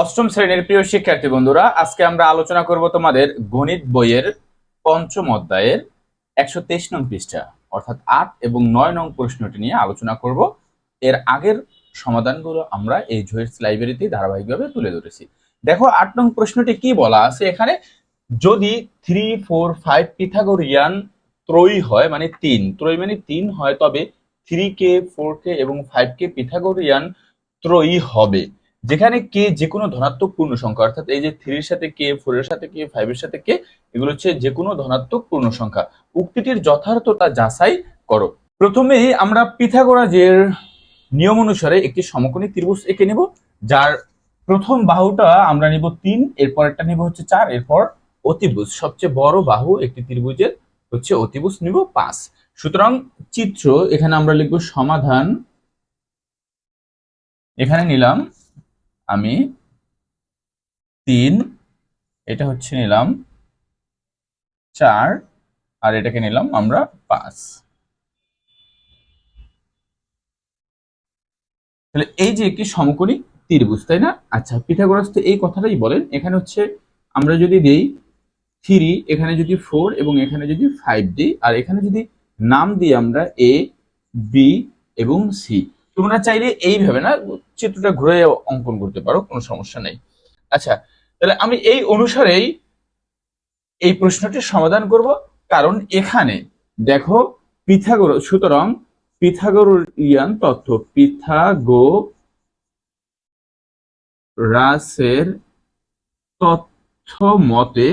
অষ্টম শ্রেণির প্রিয় শিক্ষার্থী বন্ধুরা, আজকে আমরা আলোচনা করব তোমাদের গণিত বইয়ের পঞ্চম অধ্যায়ের একশো তেইশ নং পৃষ্ঠা, অর্থাৎ আট এবং নয় নং প্রশ্নটি নিয়ে আলোচনা করব। এর আগের সমাধানগুলো আমরা এই জয়েস লাইব্রেরিতে ধারাবাহিকভাবে তুলে ধরেছি। দেখো, আট নং প্রশ্নটি কি বলা আছে? এখানে যদি থ্রি ফোর ফাইভ পিথাগোরিয়ান ত্রয়ী হয় মানে তিন, ত্রয়ী মানে তিন হয়, তবে থ্রি কে ফোর কে এবং ফাইভ কে পিথাগোরিয়ান ত্রয়ী হবে। যেখানে কে যে কোনো ধনাত্মক পূর্ণ সংখ্যা অর্থাৎ এই যে থ্রির সাথে কে ফোর এর সাথে কে ফাইভ এর সাথে কে এগুলো হচ্ছে যে কোনো ধনাত্মক পূর্ণ সংখ্যা উক্তিটির যথার্থতা যাচাই করো। প্রথমেই আমরা পিথাগোরাজের নিয়ম অনুসারে একটি সমকোণী ত্রিভুজ এঁকে নেব, যার প্রথম বাহুটা আমরা নিব তিন, এরপরেরটা নিব হচ্ছে চার, এরপর অতিভুজ। সবচেয়ে বড় বাহু একটি ত্রিভুজের হচ্ছে অতিভুজ নিব পাঁচ। সুতরাং চিত্র এখানে আমরা লিখব সমাধান। এখানে নিলাম আমি তিন, এটা হচ্ছে নিলাম চার, আর এটাকে নিলাম আমরা পাঁচ। তাহলে এই যে একটি সমকোণী ত্রিভুজ, তাই না? আচ্ছা পিথাগোরাস তো এই কথাটাই বলেন, এখানে হচ্ছে আমরা যদি দেই থ্রি এখানে যদি ফোর এবং এখানে যদি ফাইভ দিই, আর এখানে যদি নাম দিই আমরা এ বি এবং সি তোমরা চাইলে এইভাবে না, চিত্রটা ঘুরে অঙ্কন করতে পারো, কোনো সমস্যা নেই। আচ্ছা তাহলে আমি এই অনুসারেই এই প্রশ্নটির সমাধান করব, কারণ এখানে দেখো পিথাগোর সুতরাং পিথাগোরিয়ান তথ্য পিথাগো রাসের তথ্য মতে,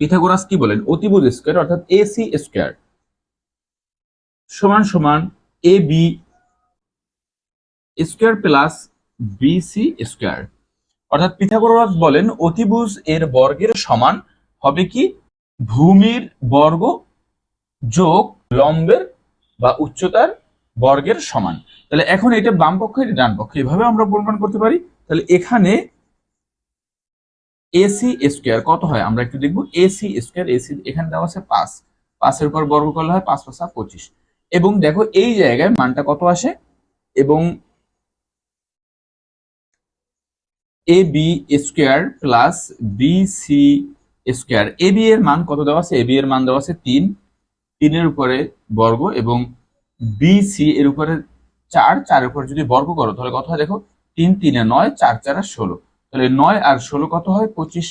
পিথাগোরাস কি বলেন? অতিভুজ স্কোয়ার, অর্থাৎ এসি স্কোয়ার, সমান সমান A B square plus BC square. অর্থাৎ পিথাগোরাস বলেন অতিভুজ এর বর্গের সমান হবে কি? ভূমির বর্গ যোগ লম্বের বা উচ্চতার বর্গের সমান। তাহলে এখন এটা বাম পক্ষ, এটা ডান পক্ষ, এভাবে আমরা প্রমাণ করতে পারি। তাহলে এখানে এসি স্কোয়ার কত হয়? আমরা একটু দেখব। এসি স্কোয়ার, এসি এখানে দেওয়া আছে পাঁচ। পাঁচের উপর বর্গ করলে হয় পাঁচ পাঁচা পঁচিশ। এবং দেখো এই জায়গায় মানটা কত আসে? এবং A B square plus B C square A B এর মান কত দেওয়া আছে? এ বি এর মান দেওয়া আছে তিন। তিনের উপরে বর্গ এবং বি সি এর উপরে চার। চার উপরে যদি বর্গ করো, তাহলে কত হয় দেখো? তিন তিনে নয়, চার চার ষোলো। তাহলে নয় আর ষোলো কত হয়? পঁচিশ।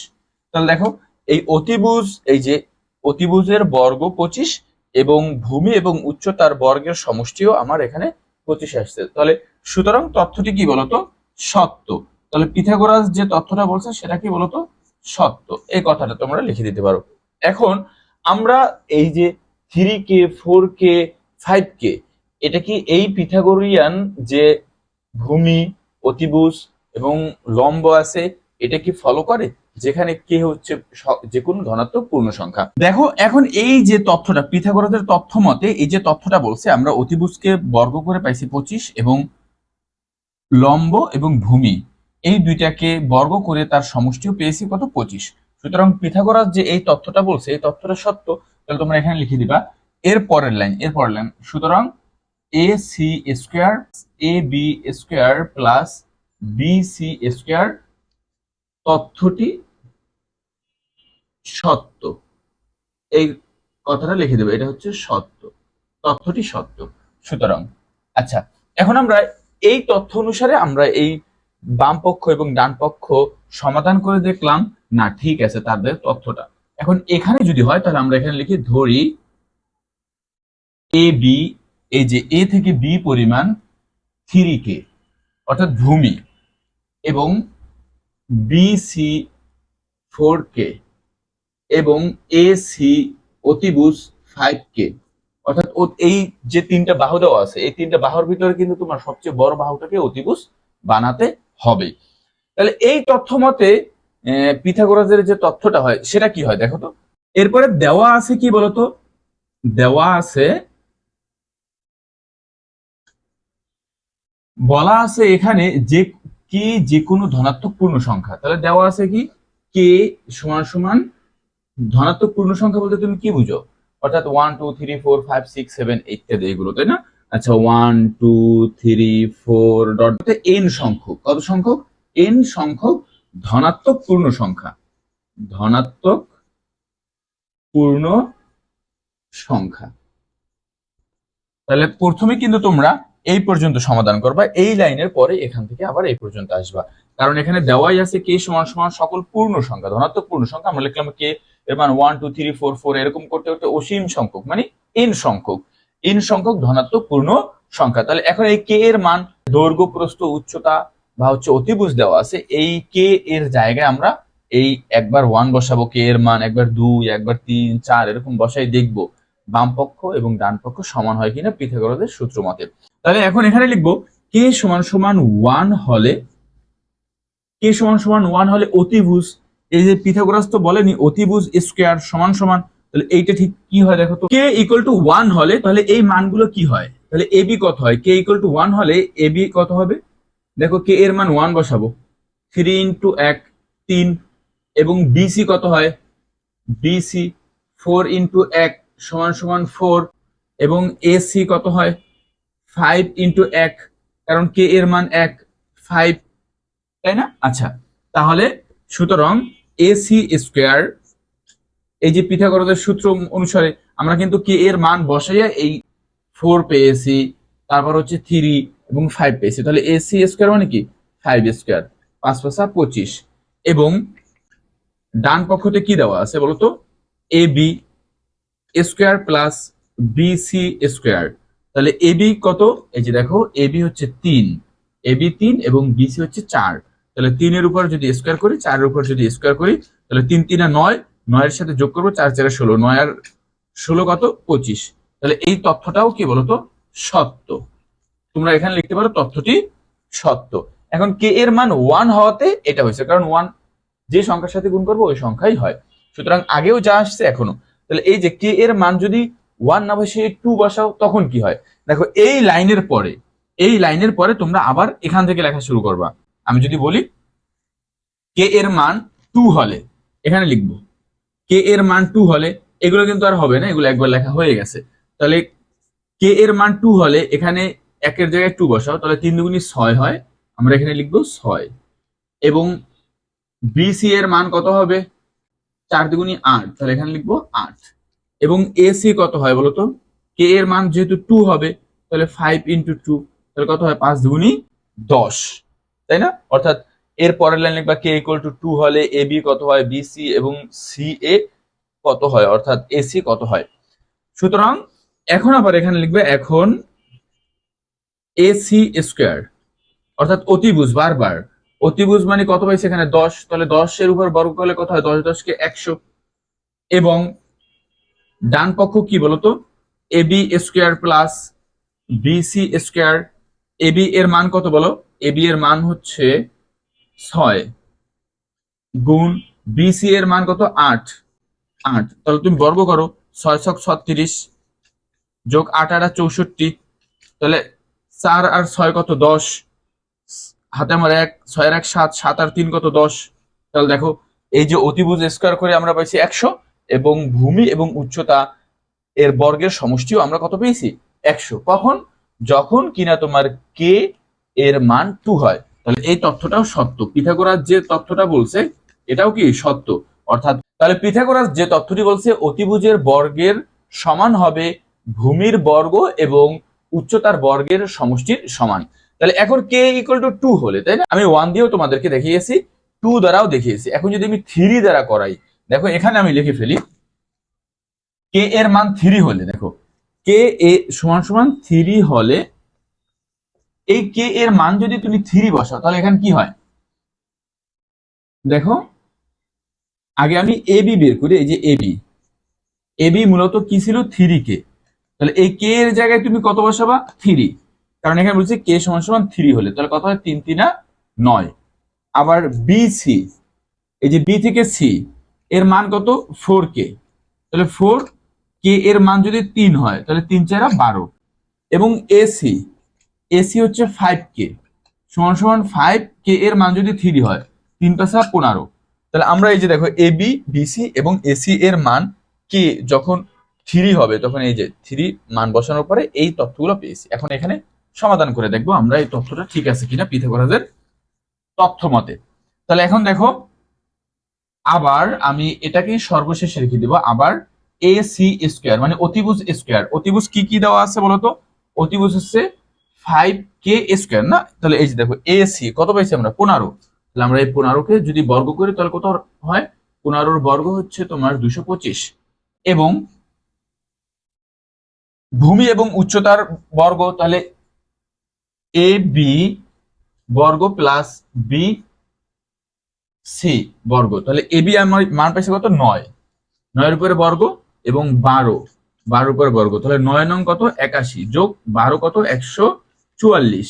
তাহলে দেখো, এই অতিভুজ, এই যে অতিভুজের বর্গ পঁচিশ এবং ভূমি এবং উচ্চতার বর্গের সমষ্টিও আমার এখানে পঁচিশ আসছে। তাহলে সুতরাং তথ্যটি কি বলতো? সত্য। তাহলে পিথাগোরাস যে তথ্যটা বলছে সেটা কি বলতো? সত্য। এই কথাটা তোমরা লিখে দিতে পারো। এখন আমরা এই যে three k four k five k এটা কি এই পিথাগোরিয়ান যে ভূমি, অতিভুজ এবং লম্ব আছে, এটা কি ফলো করে? যেখানে কে হচ্ছে যে কোনো ধনাত্মক পূর্ণ সংখ্যা। দেখো, এখন এই যে তথ্যটা, পিথাগোরাসের তথ্য মতে এই যে তথ্যটা বলছে, আমরা অতিভুজকে বর্গ করে পাইছি পঁচিশ এবং লম্ব এবং ভূমি। এই দুইটাকে বর্গ করে তার সমষ্টিও পেয়েছি কত? পঁচিশ। সুতরাং পিথাগোরাস যে এই তথ্যটা বলছে, এই তথ্যটা সত্য, তাহলে তোমরা এখানে লিখে দিবা, এর পরের লাইন, এর পরের লাইন। সুতরাং A C square, A B square plus B C square তথ্যটি সত্য। এই কথাটা লিখে দেবে, এটা হচ্ছে সত্য, তথ্যটি সত্য। সুতরাং আচ্ছা এখন আমরা এই তথ্য অনুসারে আমরা এই বাম পক্ষ এবং ডান পক্ষ সমাধান করে দেখলাম, না, ঠিক আছে, তাদের তথ্যটা। এখন এখানে যদি হয়, তাহলে আমরা এখানে লিখি ধরি এ, বি, এই যে এ থেকে বি পরিমাণ থ্রি কে, অর্থাৎ ভূমি, এবং বি, সি, ফোর কে, এবং এ, সি, অতিভুজ ফাইভ কে। অর্থাৎ এই যে তিনটা বাহু দেওয়া আছে, এই তিনটা বাহুর ভিতরে কিন্তু তোমার সবচেয়ে বড় বাহুটাকে অতিভুজ বানাতে হবে। তাহলে এই তথ্য মতে পিথাগোরাসের যে তথ্যটা হয়, সেটা কি হয় দেখো তো? এরপরে দেওয়া আছে কি বলতো? দেওয়া আছে, বলা আছে এখানে যে, কি যে কোনো ধনাত্মক পূর্ণ সংখ্যা। তাহলে দেওয়া আছে কি? কে সমান সমান ধনাত্মক পূর্ণ সংখ্যা বলতে তুমি কি বুঝো? অর্থাৎ one two three four five six seven ইত্যাদি এগুলো তাই না? আচ্ছা one two three four dot n সংখ্যক। কত সংখ্যক? এন সংখ্যক ধনাত্মক পূর্ণ সংখ্যা। ধনাত্মক পূর্ণ সংখ্যা। তাহলে প্রথমে কিন্তু তোমরা এই পর্যন্ত সমাধান করবা, এই লাইনের পরে এখান থেকে আবার এই পর্যন্ত আসবা। কারণ এখানে দেওয়াই আছে কে সমান সমান সকল পূর্ণ সংখ্যা, ধনাত্মক পূর্ণ সংখ্যা। আমরা লিখলাম কে এর মান one two three four four এরকম করতে করতে অসীম সংখ্যক মানে এন সংখ্যক। এন সংখ্যক ধনাত্মক পূর্ণ সংখ্যা। তাহলে এখন এই কে এর মান দৈর্ঘ্য, প্রস্থ, উচ্চতা বা হচ্ছে অতিভুজ দেওয়া আছে, এই কে এর জায়গায় আমরা এই একবার ওয়ান বসাবো কে এর মান একবার দুই, একবার তিন, চার, এরকম বসাই দেখব। বাম পক্ষ এবং ডান পক্ষ সমান হয় কিনা পিথাগোরাসের সূত্র মতে। তাহলে এখন এখানে লিখব কে সমান সমান ওয়ান হলে কে সমান সমান ওয়ান হলে অতিভুজ, এই যে পিথাগোরাস তো বলেনি, অতিভুজ স্কোয়ার সমান সমান তাহলে এইটা ঠিক কি হয় দেখো তো? কে ইকুয়াল টু ওয়ান হলে তাহলে এই মানগুলো কি হয়? তাহলে এবি কত হয়? কে ইকুয়াল টু ওয়ান হলে এবি কত হবে? দেখো কে এর মান ওয়ান বসাবো। থ্রি ইন্টু এক, তিন এবং বিসি কত হয়? বিসি ফোর ইন্টু এক সমান সমান ফোর এবং এসি কত হয়? ফাইভ ইন্টু এক, কারণ কে এর মান এক ফাইভ তাই না? আচ্ছা তাহলে সুতরাং এসি স্কোয়ার এই যে পিথাগোরাসের সূত্র অনুসারে আমরা কিন্তু কে এর মান বসাইয়া এই ফোর পেয়েছি, তারপর হচ্ছে থ্রি এবং ফাইভ পেয়েছি। তাহলে এসি স্কোয়ার মানে কি? ফাইভ স্কোয়ার পাঁচ পাঁচা পঁচিশ। এবং ডান পক্ষতে কি দেওয়া আছে বলতো? A B square plus B C square তাহলে এবি কত? এই যে দেখো এ বি হচ্ছে তিন এ বি তিন এবং বিসি হচ্ছে চার। তাহলে তিনের উপর যদি স্কোয়ার করি, চারের উপর যদি স্কোয়ার করি, তাহলে তিন, তিনে নয় নয়ের সাথে যোগ করব, চার চারে ষোলো। নয় আর ষোলো কত? পঁচিশ। তাহলে এই তথ্যটাও কি বলতো? সত্য। তোমরা এখানে লিখতে পারো, তথ্যটি সত্য। এখন কে এর মান ওয়ান হওয়াতে এটা হয়েছে, কারণ ওয়ান যে সংখ্যার সাথে গুণ করব, ওই সংখ্যাই হয়। সুতরাং আগেও যা আসছে এখনও। তাহলে এই যে কে এর মান যদি ওয়ান না বসে টু বসাও, তখন কি হয়? দেখো, এই লাইনের পরে, এই লাইনের পরে তোমরা আবার এখান থেকে লেখা শুরু করবা। আমি যদি বলি কে এর মান টু হলে, এখানে লিখব কে এর মান টু হলে, এগুলো কিন্তু আর হবে না, এগুলো একবার লেখা হয়ে গেছে। তাহলে কে এর মান টু হলে, এখানে একের জায়গায় টু বসাও, তাহলে তিন দুগুণি ছয় হয়, আমরা এখানে লিখব ছয়। এবং বিসি এর মান কত হবে? চার দুগুণি আট, তাহলে এখানে লিখব আট। এবং এসি কত হয় বলতো কে এর মান যেহেতু টু হবে, তাহলে ফাইভ ইন্টু টু তাহলে কত হয়? পাঁচ দুগুণি দশ। তাই না? অর্থাৎ এর পরের লাইন লিখবা কে ইকুয়াল টু টু হলে এ বি কত হয়? বিসি এবং সি এ কত হয়? অর্থাৎ এসি কত হয়? সুতরাং এখন আবার এখানে লিখবে এখন এসি স্কোয়ার অর্থাৎ অতিভুজ বারবার। অতিভুজ মানে কত পাইছে এখানে? দশ। তাহলে দশের উপর বর্গ করলে কত হয়? দশ দশকে একশো। এবং ডান পক্ষ কি বলতো? AB square plus BC square AB এর মান কত বলো? এবি এর মান হচ্ছে ছয়। গুণ বিসি এর মান কত? আট। আট। তাহলে তুমি বর্গ করো। ছয় ছক ছত্রিশ যোগ আট আট চৌষট্টি। তাহলে চার আর ছয় কত? দশ। হাতে আমার এক, ছয়ের এক সাত সাত আর তিন কত? দশ। তাহলে দেখো, এই যে অতিভুজ স্কোয়ার করে আমরা পাইছি একশো এবং ভূমি এবং উচ্চতা এর বর্গের সমষ্টিও আমরা কত পেয়েছি? একশো। কখন? যখন কিনা তোমার কে এর মান টু হয়। তাহলে এই তথ্যটাও সত্য। পিথাগোরাস যে তথ্যটা বলছে, এটাও কি সত্য? অর্থাৎ তাহলে পিথাগোরাস যে তথ্যটি বলছে, অতিভুজের বর্গের সমান হবে ভূমির বর্গ এবং উচ্চতার বর্গের সমষ্টির সমান। তাহলে এখন কে ইকুয়াল টু টু হলে, তাই না? আমি ওয়ান দিয়েও তোমাদেরকে দেখিয়েছি টু দ্বারাও দেখিয়েছি। এখন যদি আমি থ্রি দ্বারা করাই, দেখো এখানে আমি লিখে ফেলি কে এর মান থ্রি হলে, দেখো কে এ সমান সমান থ্রি হলে এই কে এর মান যদি তুমি থ্রি বসাও, তাহলে এখানে কি হয়? দেখো, আগে আমি এ বি বের করি, এই যে এ বি এ বি মূলত কি ছিল? থ্রি কে তাহলে এই কে এর জায়গায় তুমি কত বসাবা? থ্রি কারণ এখানে বলছি কে সমান সমান থ্রি হলে, তাহলে কত হয়? তিন, তিনা নয়। আবার বি সি এই যে বি থেকে সি এর মান কত? ফোর কে তাহলে ফোর কে এর মান যদি তিন হয়, তাহলে তিন, চারা বারো। এবং এসি এসি হচ্ছে ফাইভ কে সমান সমান ফাইভ কে এর মান যদি থ্রি হয়, তিন পাঁচা পনেরো। তাহলে আমরা এই যে দেখো এ বি বিসি এবং এসি এর মান কে যখন থ্রি হবে, তখন এই যে থ্রি মান বসানোর পরে এই তথ্যগুলো পেয়েছি। এখন এখানে সমাধান করে দেখব আমরা এই তথ্যটা ঠিক আছে কিনা পিথাগোরাসের তথ্য মতে তাহলে এখন দেখো, আবার আমি এটাকে সর্বশেষে রেখে দিব, আবার এ সি স্কোয়ার মানে অতিভুজ স্কোয়ার অতিভুজ কি কি দেওয়া আছে বলতো? অতিভুজ হচ্ছে ফাইভ কে স্কোয়ার না? তাহলে এই যে দেখো এ সি কত পাইছি আমরা? পনেরো। তাহলে আমরা এই পনেরোকে যদি বর্গ করি, তাহলে কত হয়? পনেরোর বর্গ হচ্ছে তোমার দুশো পঁচিশ। এবং ভূমি এবং উচ্চতার বর্গ, তাহলে এ বি বর্গ প্লাস বি সি বর্গ। তাহলে এ বি আমার মান পাইছে কত? নয়। নয়ের উপরে বর্গ এবং বারো। বারোর উপরে বর্গ। তাহলে নয় নং কত? একাশি। যোগ বারো কত? একশো চুয়াল্লিশ।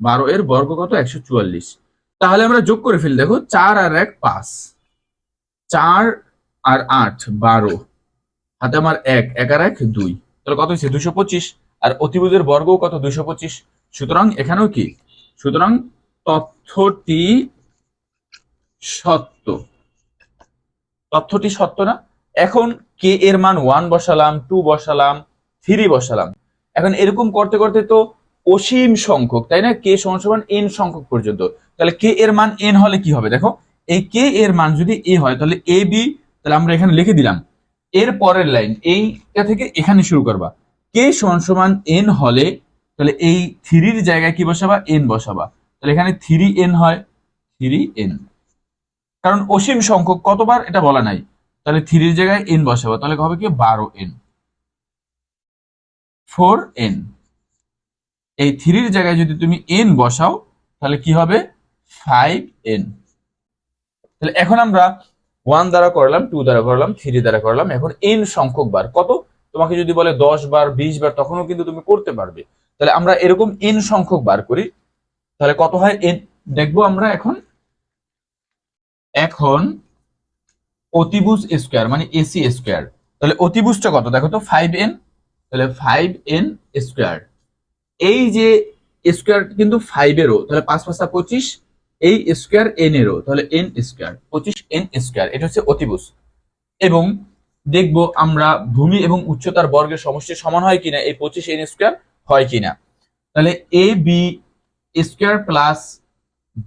বারো এর বর্গ কত? একশো চুয়াল্লিশ। তাহলে আমরা যোগ করে ফেলি, দেখো, চার আর এক পাঁচ। চার আর আট, বারো। হাতে আমার এক এক আর এক, দুই। তাহলে কত হয়েছে? দুশো পঁচিশ। আর অতিভুজের বর্গ কত? দুশো পঁচিশ। সুতরাং এখানেও কি? সুতরাং তথ্যটি সত্য। তথ্যটি সত্য না? এখন কে এর মান ওয়ান বসালাম টু বসালাম থ্রি বসালাম। এখন এরকম করতে করতে তো অসীম সংখ্যক, তাই না? কে সমান সমান এন সংখ্যক পর্যন্ত। তাহলে কে এর মান এন হলে কি হবে? দেখো, এই কে এর মান যদি এ হয়, তাহলে এ বি তাহলে আমরা এখানে লিখে দিলাম। এর পরের লাইন এইটা থেকে এখানে শুরু করবা। কে সমান সমান এন হলে, তাহলে এই থ্রির জায়গায় কি বসাবা? এন বসাবা। তাহলে এখানে থ্রি এন হয়, থ্রি এন কারণ অসীম সংখ্যক কতবার এটা বলা নাই। তাহলে থ্রির জায়গায় এন বসাবা, তাহলে হবে কি? বারো এন ফোর এন এই থ্রির জায়গায় যদি তুমি এন বসাও, তাহলে কি হবে? ফাইভ এন তাহলে এখন আমরা ওয়ান দ্বারা করলাম টু দ্বারা করলাম থ্রি দ্বারা করলাম, এখন এন সংখ্যক বার। কত? তোমাকে যদি বলে দশ বার, বিশ বার, তখনও কিন্তু তুমি করতে পারবে। তাহলে আমরা এরকম এন সংখ্যক বার করি। তাহলে কত হয়? এন দেখব আমরা এখন। এখন অতিভুজ স্কোয়ার মানে এসি স্কোয়ার তাহলে অতিভুজটা কত? দেখো তো ফাইভ এন তাহলে ফাইভ এন স্কোয়ার এই যে স্কোয়ার কিন্তু ফাইভেরও তাহলে পাঁচ পাঁচটা পঁচিশ, এই স্কোয়ার এন এরও তাহলে এন স্কোয়ার পঁচিশ এন স্কোয়ার এটা হচ্ছে অতিভুজ। এবং দেখব আমরা ভূমি এবং উচ্চতার বর্গের সমষ্টি সমান হয় কিনা, এই পঁচিশ এন স্কোয়ার হয় কিনা। তাহলে A B square plus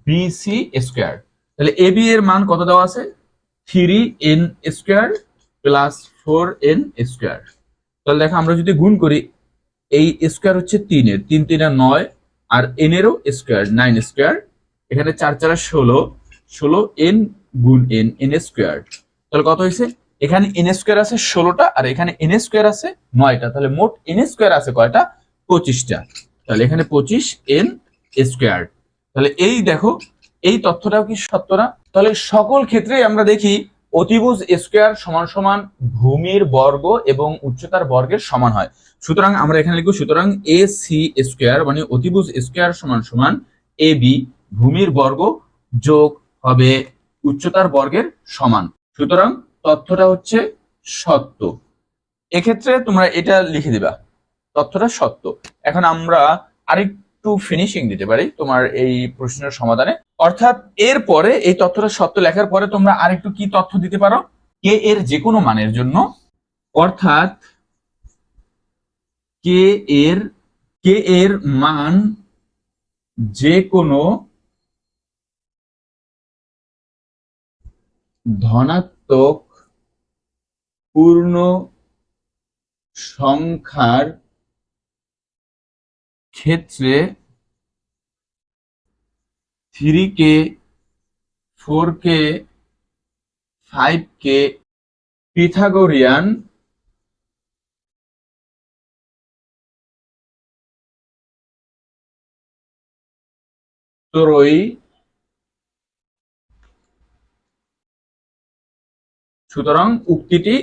B C square তাহলে এ বি এর মান কত দেওয়া আছে? Three n square plus four n square তাহলে দেখো আমরা যদি গুণ করি এই স্কোয়ার হচ্ছে তিনের তিন তিনে নয় আর এন এরও স্কোয়ার নাইন স্কোয়ার এখানে চার চার ষোলো। ষোলো এন গুণ এন এন স্কোয়ার তাহলে কত হয়েছে? এখানে এন স্কোয়ার আছে ষোলোটা আর এখানে এন স্কোয়ার আছে নয়টা। তাহলে মোট এন স্কোয়ার আছে কয়টা? পঁচিশটা। তাহলে এখানে পঁচিশ এন স্কোয়ার তাহলে এই দেখো, এই তথ্যটাও কি সত্য না? তাহলে সকল ক্ষেত্রে আমরা দেখি অতিভুজ স্কোয়ার সমান সমান ভূমির বর্গ এবং উচ্চতার বর্গের সমান হয়। সুতরাং আমরা এখানে লিখব, সুতরাং এ সি স্কোয়ার মানে অতিভুজ স্কোয়ার সমান সমান এ বি ভূমির বর্গ যোগ হবে উচ্চতার বর্গের সমান। সুতরাং তথ্যটা হচ্ছে সত্য। এক্ষেত্রে তোমরা এটা লিখে দিবা, তথ্যটা সত্য। এখন আমরা আরেকটু ফিনিশিং দিতে পারি তোমার এই প্রশ্নের সমাধানে। অর্থাৎ এর পরে এই তথ্যটা সত্য লেখার পরে তোমরা আরেকটু কি তথ্য দিতে পারো? কে এর যে কোনো মানের জন্য, অর্থাৎ কে এর কে এর মান যে কোনো ধনাত্মক পূর্ণ সংখ্যার ক্ষেত্রে three k four k five k Pythagorean ত্রয়ী সুতরাং উক্তিটি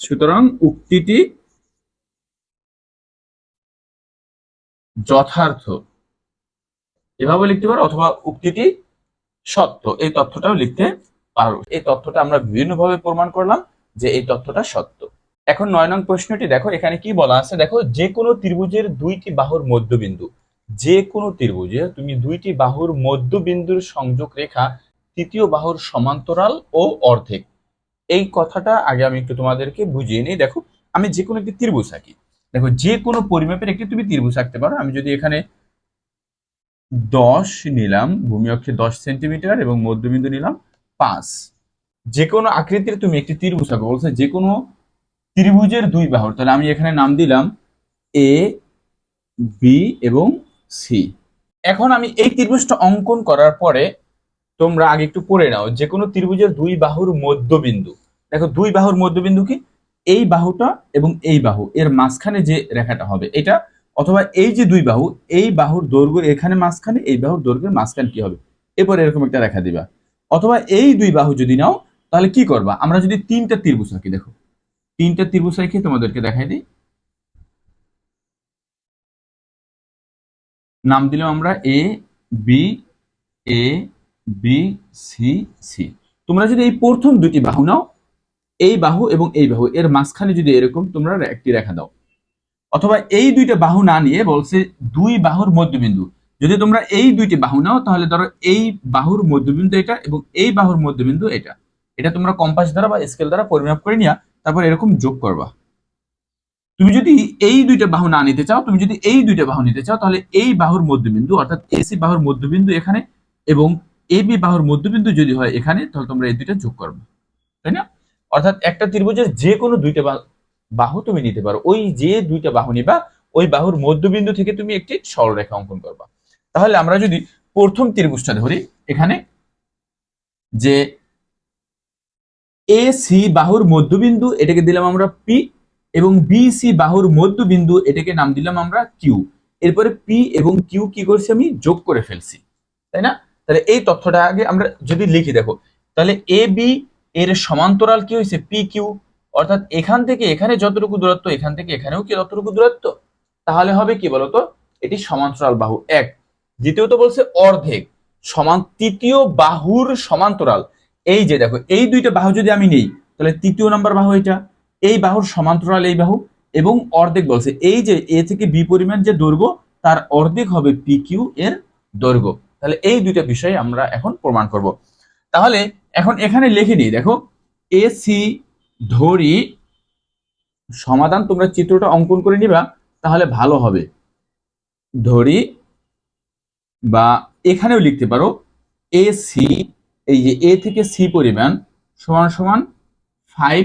সুতরাং উক্তিটি যথার্থ। এভাবে লিখতে পারো অথবা উক্তিটি সত্য। এই তথ্যটাও লিখতে পারো। এই তথ্যটা আমরা বিভিন্নভাবে প্রমাণ করলাম যে এই তথ্যটা সত্য। এখন নয় নং প্রশ্নটি, দেখো এখানে কি বলা আছে? দেখো, যে কোনো ত্রিভুজের দুইটি বাহুর মধ্যবিন্দু। যে কোনো ত্রিভুজে তুমি দুইটি বাহুর মধ্যবিন্দুর সংযোগ রেখা, তৃতীয় বাহুর সমান্তরাল ও অর্ধেক। এই কথাটা আগে আমি একটু তোমাদেরকে বুঝিয়ে নিই। দেখো, আমি যে কোনো একটি ত্রিভুজ আঁকি। দেখো, যে কোনো পরিমাপের একটি তুমি ত্রিভুজ আঁকতে পারো। আমি যদি এখানে দশ নিলাম, ভূমি অক্ষে দশ সেন্টিমিটার এবং মধ্যবিন্দু নিলাম পাঁচ। যে কোনো আকৃতির তুমি একটি ত্রিভুজ আঁকো, বলছে যে কোনো ত্রিভুজের দুই বাহুর। তাহলে আমি এখানে নাম দিলাম এ বি এবং সি এখন আমি এই ত্রিভুজটা অঙ্কন করার পরে তোমরা আগে একটু পড়ে নাও যে কোনো ত্রিভুজের দুই বাহুর মধ্যবিন্দু। দেখো, দুই বাহুর মধ্যবিন্দু কি? এই বাহুটা এবং এই বাহু। এর মাঝখানে যে রেখাটা হবে, এটা অথবা এই যে দুই বাহু, এই বাহুর দৈর্ঘ্য এখানে মাঝখানে, এই বাহুর দৈর্ঘ্যের মাঝখানে কি হবে? এরপর এরকম একটা রেখা দিবা। অথবা এই দুই বাহু যদি নাও, তাহলে কি করবা? আমরা যদি তিনটা ত্রিভুজ আঁকি দেখো। তিনটা ত্রিভুজ রেখে তোমাদেরকে দেখাই দিই। নাম দিলাম আমরা A B A B C C তোমরা যদি এই প্রথম দুটি বাহু নাও, এই বাহু এবং এই বাহু, এর মাঝখানে যদি এরকম, তোমরা একটি রেখা দাও। অথবা এই দুইটা বাহু না নিয়ে বলছে দুই বাহুর মধ্যবিন্দু। যদি তোমরা এই দুইটি বাহু নাও, তাহলে ধরো এই বাহুর মধ্যবিন্দু এটা এবং এই বাহুর মধ্যবিন্দু এটা। এটা তোমরা কম্পাস দ্বারা বা স্কেল দ্বারা পরিমাপ করে নিয়ে তারপর এরকম যোগ করবা। তুমি যদি এই দুইটা বাহু না নিতে চাও, তুমি যদি এই দুইটা বাহু নিতে চাও, তাহলে এই বাহুর মধ্যবিন্দু অর্থাৎ এসি বাহুর মধ্যবিন্দু এখানে এবং এ বি বাহুর মধ্যবিন্দু যদি হয় এখানে, তাহলে তোমরা এই দুইটা যোগ করবে। তাই না? অর্থাৎ একটা ত্রিভুজের যে কোনো দুইটা বাহু তুমি নিতে পারো। ওই যে দুইটা বাহু নিবা, ওই বাহুর মধ্যবিন্দু থেকে তুমি একটি সরলরেখা অঙ্কন করবা। তাহলে আমরা যদি প্রথম ত্রিভুজটা ধরি, এখানে যে এ সি বাহুর মধ্যবিন্দু, এটাকে দিলাম আমরা পি, এবং বি সি বাহুর মধ্যবিন্দু, এটাকে নাম দিলাম আমরা কিউ। এরপরে পি এবং কিউ কি করছি আমি? যোগ করে ফেলছি। তাই না? তাহলে এই তথ্যটা আগে আমরা যদি লিখি, দেখো। তাহলে এ বি এর সমান্তরাল কি হয়েছে? P Q. অর্থাৎ এখান থেকে এখানে যতটুকু দূরত্ব, এখান থেকে এখানেও কি ততটুকু দূরত্ব? তাহলে হবে কি বলতো? এটি সমান্তরাল বাহু এক। দ্বিতীয়ত বলছে অর্ধেক, সমান তৃতীয় বাহুর সমান্তরাল। এই যে দেখো, এই দুইটা বাহু যদি আমি নেই, তাহলে তৃতীয় নাম্বার বাহু এটা। এই বাহুর সমান্তরাল এই বাহু এবং অর্ধেক বলছে। এই যে এ থেকে বি পরিমাণ যে দৈর্ঘ্য, তার অর্ধেক হবে পি কিউ এর দৈর্ঘ্য। তাহলে এই দুইটা বিষয় আমরা এখন প্রমাণ করব। তাহলে এখন এখানে লিখে নিই, দেখো, এ সি ধরি, সমাধান তোমরা চিত্রটা অঙ্কন করে নিবা, তাহলে ভালো হবে। ধরি, বা এখানেও লিখতে পারো, এ, সি, এই যে এ থেকে সি পরিমাণ সমান সমান ফাইভ,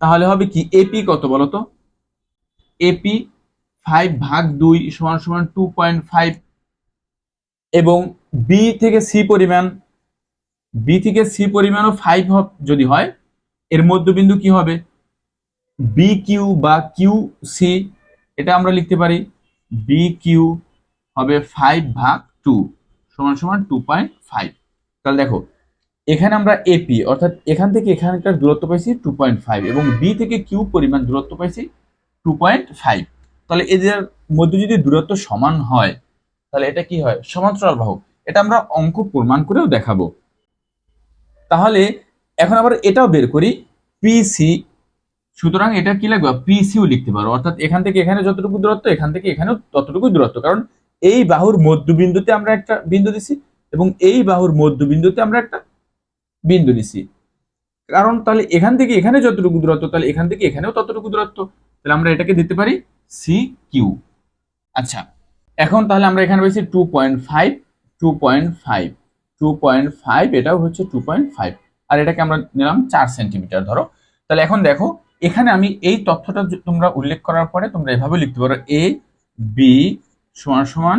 তাহলে হবে কি এপি কত বলো তো? এপি ফাইভ ভাগ দুই সমান সমান টু পয়েন্ট ফাইভ। এবং বি থেকে সি পরিমাণ, বি থেকে সি পরিমাণও ফাইভ যদি হয় এর মধ্যবিন্দু কি হবে? বি কিউ বা কিউ সি এটা আমরা লিখতে পারি বি কিউ হবে ফাইভ ভাগ টু সমান সমান টু পয়েন্ট ফাইভ তাহলে দেখো, এখানে আমরা এপি অর্থাৎ এখান থেকে এখানকার দূরত্ব পাইছি টু পয়েন্ট ফাইভ এবং বি থেকে কিউ পরিমাণ দূরত্ব পাইছি টু পয়েন্ট ফাইভ তাহলে এদের মধ্যে যদি দূরত্ব সমান হয়, তাহলে এটা কি হয়? সমান্তরাল বাহু এটা আমরা অঙ্ক প্রমাণ করেও দেখাবো। তাহলে এখন আবার এটাও বের করি পিসি সুতরাং এটা কি লাগবে? পিসিও লিখতে পারো। অর্থাৎ এখান থেকে এখানে যতটুকু দূরত্ব, এখান থেকে এখানেও ততটুকু দূরত্ব। কারণ এই বাহুর মধ্যবিন্দুতে আমরা একটা বিন্দু দিছি এবং এই বাহুর মধ্যবিন্দুতে আমরা একটা বিন্দু দিছি। কারণ তাহলে এখান থেকে এখানে যতটুকু দূরত্ব, তাহলে এখান থেকে এখানেও ততটুকু দূরত্ব। তাহলে আমরা এটাকে দিতে পারি সি কিউ আচ্ছা এখন তাহলে আমরা এখানে পেয়েছি two point five two point five two point five এটাও হচ্ছে টু পয়েন্ট ফাইভ আর এটাকে আমরা নিলাম চার সেন্টিমিটার, ধরো। তাহলে এখন দেখো, এখানে আমি এই তথ্যটা তোমরা উল্লেখ করার পরে তোমরা এভাবে লিখতে পারো এ বি সমান সমান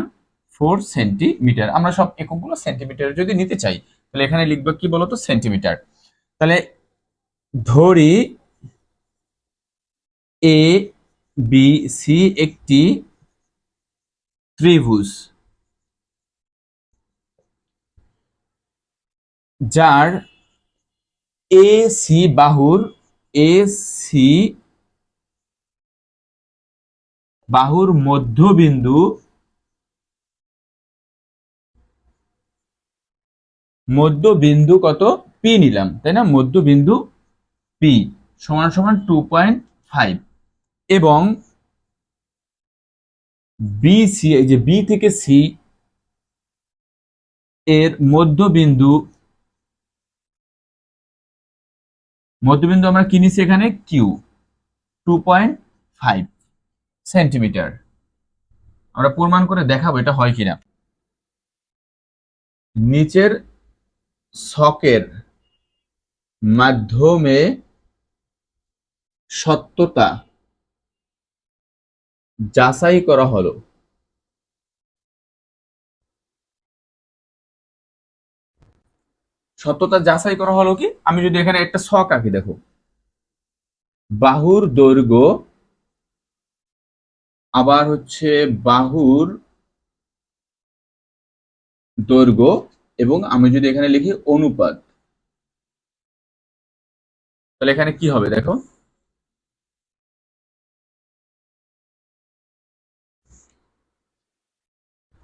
ফোর সেন্টিমিটার আমরা সব এককগুলো সেন্টিমিটার যদি নিতে চাই, তাহলে এখানে লিখব কি বলতো? সেন্টিমিটার তাহলে ধরি এ বি সি একটি ত্রিভুজ যার এ সি বাহুর এ সি বাহুর মধ্যবিন্দু মধ্যবিন্দু কত? পি নিলাম, তাই না? মধ্যবিন্দু পি সমান সমান টু পয়েন্ট ফাইভ এবং বি সি এই যে বি থেকে সি এর মধ্যবিন্দু মধ্যবিন্দু আমরা কি নিছি এখানে? Q two point five centimetre আমরা প্রমাণ করে দেখাবো এটা হয় কিনা। নিচের ছকের মাধ্যমে সত্যতা যাচাই করা হলো। সত্যতা যাচাই করা হলো কি? আমি যদি এখানে একটা ছক আঁকি, দেখো। বাহুর দৈর্ঘ্য আবার হচ্ছে বাহুর দৈর্ঘ্য এবং আমি যদি এখানে লিখি অনুপাত, তাহলে এখানে কি হবে, দেখো?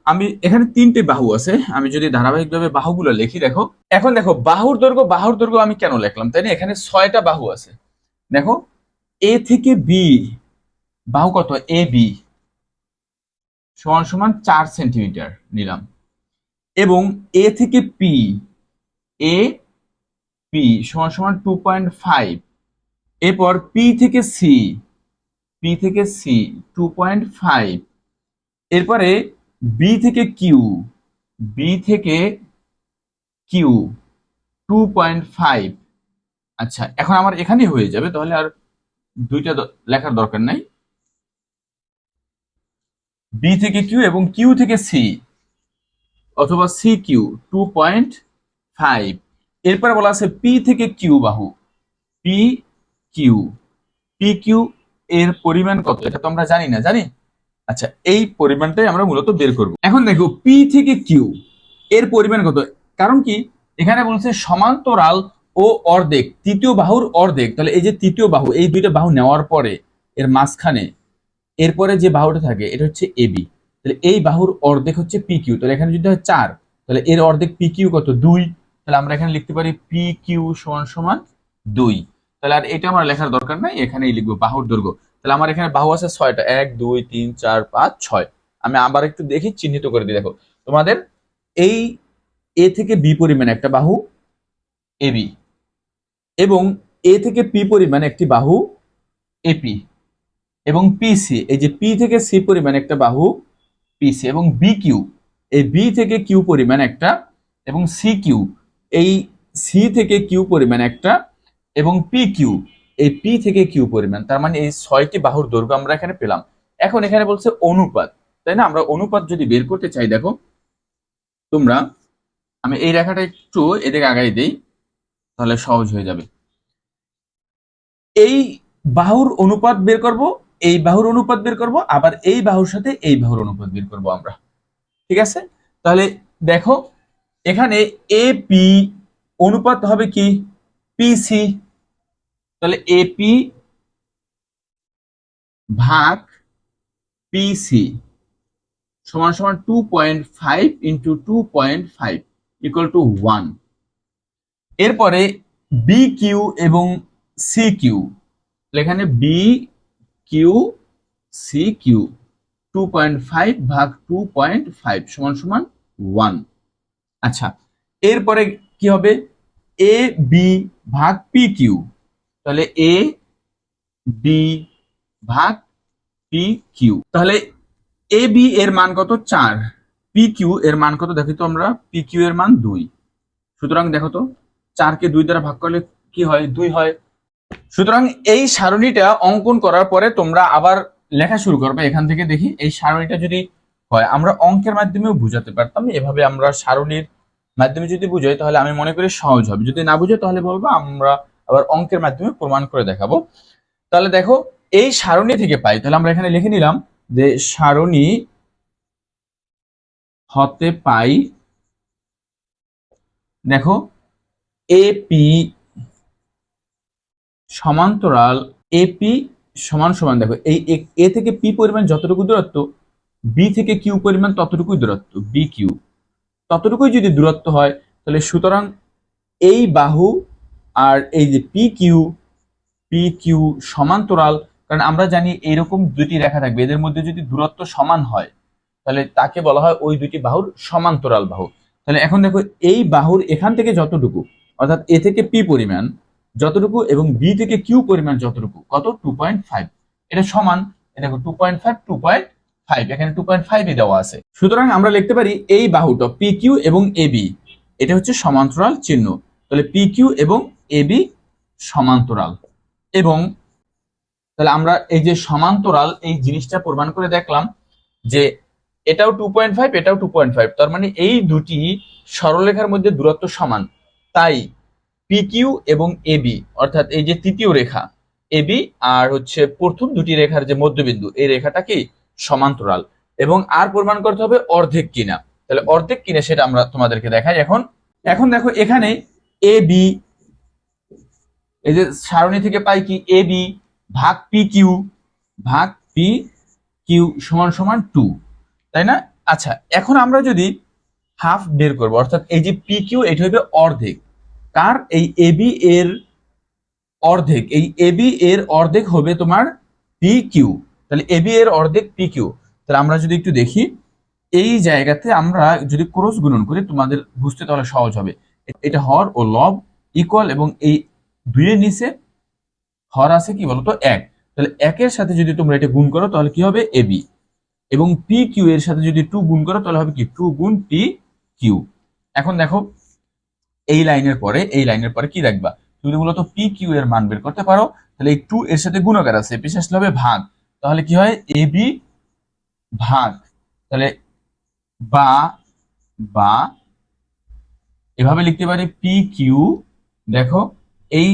আমি এখানে তিনটে বাহু আছে। আমি যদি ধারাবাহিকভাবে বাহুগুলো লিখি, দেখো, এখন দেখো, বাহুর দৈর্ঘ্য বাহুর দৈর্ঘ্য আমি কেন লিখলাম? তাই না? এখানে ছয়টা বাহু আছে। দেখো এ থেকে বি বাহু কত? এ বি সমান সমান চার সেন্টিমিটার নিলাম। এবং এ থেকে পি এ পি সমান সমান টু পয়েন্ট ফাইভ এরপর পি থেকে সি পি থেকে সি টু পয়েন্ট ফাইভ এরপরে বি থেকে কিউ বি থেকে কিউ টু পয়েন্ট ফাইভ আচ্ছা এখন আমার এখানেই হয়ে যাবে, তাহলে আর দুইটা লেখার দরকার নাই। বি থেকে কিউ এবং কিউ থেকে সি অথবা C Q two point five এরপরে বলা আছে পি থেকে কিউ বাহু পি কিউ পি কিউ এর পরিমাণ কত? এটা তো আমরা জানি না, জানি? আচ্ছা এই পরিমাণটাই আমরা মূলত বের করব। এখন দেখো পি থেকে কিউ এর পরিমাণ কত? কারণ কি? এখানে বলছে সমান্তরাল ও অর্ধেক, তৃতীয় বাহুর অর্ধেক। তাহলে এই যে তৃতীয় বাহু, এই দুইটা বাহু নেওয়ার পরে, এর মাঝখানে, এরপরে যে বাহুটা থাকে, এটা হচ্ছে এবি তাহলে এই বাহুর অর্ধেক হচ্ছে পি কিউ তাহলে এখানে যদি হয় চার, তাহলে এর অর্ধেক পি কিউ কত? দুই। তাহলে আমরা এখানে লিখতে পারি পি কিউ সমান সমান দুই। তাহলে আর এটা আমার লেখার দরকার নাই, এখানেই লিখব, বাহুর দৈর্ঘ্য। তাহলে আমার এখানে বাহু আছে ছয়টা। এক, দুই, তিন, চার, পাঁচ, ছয়। আমি আবার একটু দেখি, চিহ্নিত করে দিই, দেখো। তোমাদের এই এ থেকে বি পরিমাণ একটা বাহু এবি এবং এ থেকে পি পরিমাণ একটি বাহু এপি এবং পিসি এই যে পি থেকে সি পরিমাণ একটা বাহু পিসি এবং বি কিউ এই বি থেকে কিউ পরিমাণ একটা এবং সি কিউ এই সি থেকে কিউ পরিমাণ একটা এবং পি কিউ এই পি থেকে কিউ পরিমাণ, তার মানে এই ছয়টি বাহুর দৈর্ঘ্য আমরা এখানে পেলাম। এখন এখানে বলছে অনুপাত, তাই না? আমরা অনুপাত যদি বের করতে চাই, দেখো, তোমরা, আমি এই রেখাটা একটু এদিকে আগাই দেই, তাহলে সহজ হয়ে যাবে। এই বাহুর অনুপাত বের করব, এই বাহুর অনুপাত বের করব, আবার এই বাহুর সাথে এই বাহুর অনুপাত বের করব আমরা। ঠিক আছে? তাহলে দেখো, এখানে এ পি অনুপাত হবে কি? পিসি তাহলে এপি ভাগ পিসি সমান সমান two point five into two point five equal to one এরপরে বি কিউ এবং সি কিউ এখানে B Q C Q two point five ভাগ টু পয়েন্ট ফাইভ সমান সমান ওয়ান আচ্ছা এরপরে কি হবে? এ বি ভাগ পি কিউ তাহলে এ বি ভাগ পি কিউ তাহলে এ বি এর মান কত? চার। পি কিউ এর মান কত? দেখি তো আমরা পি কিউ এর মান দুই। সুতরাং দেখো তো, চারকে দুই দ্বারা ভাগ করলে কি হয়? দুই হয়। সুতরাং এই সারণীটা অঙ্কন করার পরে তোমরা আবার লেখা শুরু করবে। এখান থেকে দেখি, এই সারণীটা যদি হয়, আমরা অঙ্কের মাধ্যমেও বুঝাতে পারতাম। এভাবে আমরা সারণীর মাধ্যমে যদি বুঝাই, তাহলে আমি মনে করি সহজ হবে। যদি না বুঝে তাহলে বলব আমরা আবার অঙ্কের মাধ্যমে প্রমাণ করে দেখাবো। তাহলে দেখো, এই সারণী থেকে পাই, তাহলে আমরা এখানে লিখে নিলাম যে সারণী হতে পাই, দেখো এপি সমান্তরাল এপি সমান সমান, দেখো, এই এ থেকে পি পরিমাণ যতটুকু দূরত্ব, বি থেকে কিউ পরিমাণ ততটুকুই দূরত্ব, বি কিউ। ততটুকুই যদি দূরত্ব হয়, তাহলে সুতরাং এই বাহু আর এই যে পি কিউ পি কিউ সমান্তরাল, কারণ আমরা জানি এরকম দুটি রেখা থাকবে। এদের মধ্যে যদি দূরত্ব সমান হয়, তাহলে তাকে বলা হয় ওই দুটি বাহুর সমান্তরাল বাহু। তাহলে এখন দেখো, এই বাহুর এখান থেকে যতটুকু, অর্থাৎ এ থেকে পি পরিমাণ যতটুকু এবং বি থেকে কিউ পরিমাণ যতটুকু, কত? টু পয়েন্ট ফাইভ এটা সমান এটা two point five two point five এখানে টু পয়েন্ট ফাইভই দেওয়া আছে। সুতরাং আমরা লিখতে পারি এই বাহুটা পি কিউ এবং এবি এটা হচ্ছে সমান্তরাল চিহ্ন। তাহলে পি কিউ এবং এবি সমান্তরাল। এবং তাহলে আমরা এই যে সমান্তরাল এই জিনিসটা প্রমাণ করে দেখলাম যে এটাও টু পয়েন্ট ফাইভ এটাও টু পয়েন্ট ফাইভ তার মানে এই দুটি সরলরেখার মধ্যে দূরত্ব সমান। তাই পি কিউ এবং এবি অর্থাৎ এই যে তৃতীয় রেখা এবি আর হচ্ছে প্রথম দুটি রেখার যে মধ্যবিন্দু, এই রেখাটা কি? সমান্তরাল। এবং আর প্রমাণ করতে হবে অর্ধেক কিনা। তাহলে অর্ধেক কিনা সেটা আমরা তোমাদেরকে দেখাই এখন। এখন দেখো এখানে এ বি এই যে সারণী থেকে পাই কি? এ বি ভাগ পি কিউ ভাগ পি কিউ সমান সমান টু তাই না? আচ্ছা এখন আমরা যদি হাফ বের করব, অর্থাৎ এই যে পি কিউ এটা হবে অর্ধেক। কার? এই এবি এর অর্ধেক। এই এবি এর অর্ধেক হবে তোমার পি কিউ তাহলে এবি এর অর্ধেক পি কিউ তাহলে আমরা যদি একটু দেখি, এই জায়গাতে আমরা যদি ক্রস গুণন করি, তোমাদের বুঝতে তাহলে সহজ হবে। এটা হর ও লব ইকুয়াল এবং এই দুইয়ের নিচে হর আছে কি বলতো? এক। তাহলে একের সাথে যদি তোমরা এটা গুণ করো, তাহলে কি হবে? এবি এবং পি, কিউ এর সাথে যদি টু গুণ করো, তাহলে হবে কি? টু গুণ পি, কিউ। এখন দেখো, এই লাইনের পরে, এই লাইনের পরে কি রাখবা তুমি মূলত পি, কিউ এর মান বের করতে পারো, তাহলে এই টু এর সাথে গুণকার আছে। আসলে হবে ভাগ। তাহলে কি হয়? এ, বি ভাগ। তাহলে বা বা, এভাবে লিখতে পারি, পি, কিউ, দেখো এই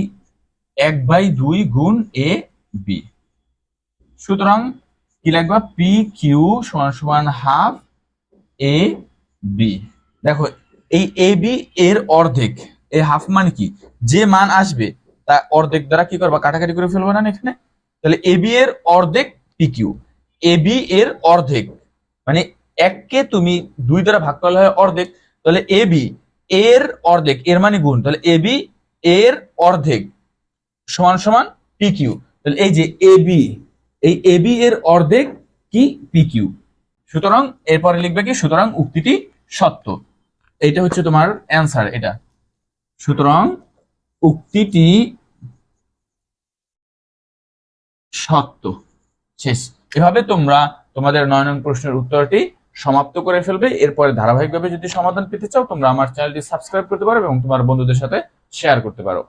এক বাই দুই গুণ এ বি। সুতরাং কি লাগবে? পি কিউ সমান সমান হাফ এ বি। দেখো, এই এ বি এর অর্ধেক এই হাফ মানে কি? যে মান আসবে, তা অর্ধেক দ্বারা কি করবা? কাটাকাটি করে ফেলব না এখানে? তাহলে এ বি এর অর্ধেক পি কিউ এ বি এর অর্ধেক মানে এককে তুমি দুই দ্বারা ভাগ করলে হয় অর্ধেক। তাহলে এ বি এর অর্ধেক, এর মানে গুণ। তাহলে এ বি এর অর্ধেক সমান সমান পি কিউ তাহলে এই যে এ বি এই এ বি এর অর্ধেক কি পি কিউ সুতরাং এরপরে লিখবে কি? সুতরাং উক্তিটি সত্য। এইটা হচ্ছে তোমার অ্যান্সার এটা। সুতরাং উক্তিটি সত্য। শেষ। এভাবে তোমরা তোমাদের নয় নং প্রশ্নের উত্তরটি সমাপ্ত করে ফেলবে। এরপরে ধারাবাহিকভাবে যদি সমাধান পেতে চাও, তোমরা আমার চ্যানেলটি সাবস্ক্রাইব করতে পারো এবং তোমার বন্ধুদের সাথে শেয়ার করতে পারো।